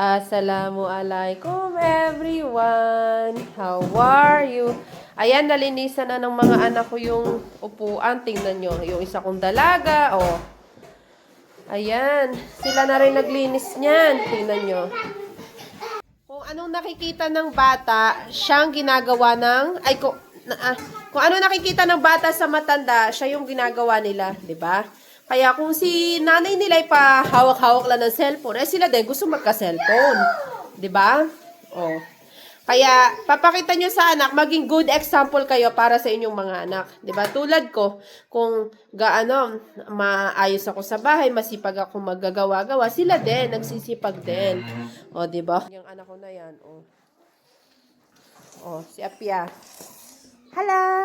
Assalamualaikum everyone. How are you? Ayan, nalinisan na ng mga anak ko yung upuan. Tingnan nyo, yung isa kong dalaga. Oh. Ayan, sila na rin naglinis niyan. Tingnan nyo. Kung anong nakikita ng bata, siyang ginagawa ng... Ay, kung, na, ah, kung ano nakikita ng bata sa matanda, siya yung ginagawa nila. 'di ba? Kaya kung si nanay nila ay pahawak-hawak lang ng cellphone, eh sila din gusto magka-cellphone. 'Di ba? Oh. Kaya papakita nyo sa anak, maging good example kayo para sa inyong mga anak. 'Di ba? Tulad ko, kung gaano, maayos ako sa bahay, masipag ako maggagawa-gawa, sila din, nagsisipag din. O, 'di ba? Yung anak ko na yan, oh. Oh, si Apia. Hala!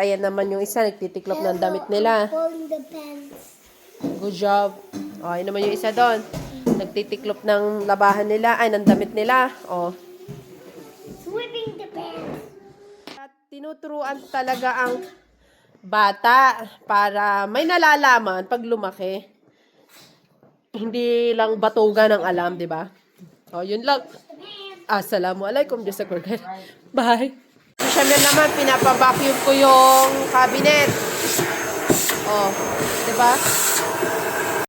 Ayan naman yung isa, nagtitiklop ng damit nila. Good job. O, ayun naman yung isa doon. Nagtitiklop ng labahan nila, ay, ng damit nila. O. Sweeping the pants. At tinuturuan talaga ang bata para may nalalaman pag lumaki. Hindi lang batugan ng alam, di ba? O, yun lang. Assalamualaikum. Diyos sa Bye. Siyempre naman, pinapavacuum ko yung cabinet. Oh, di ba?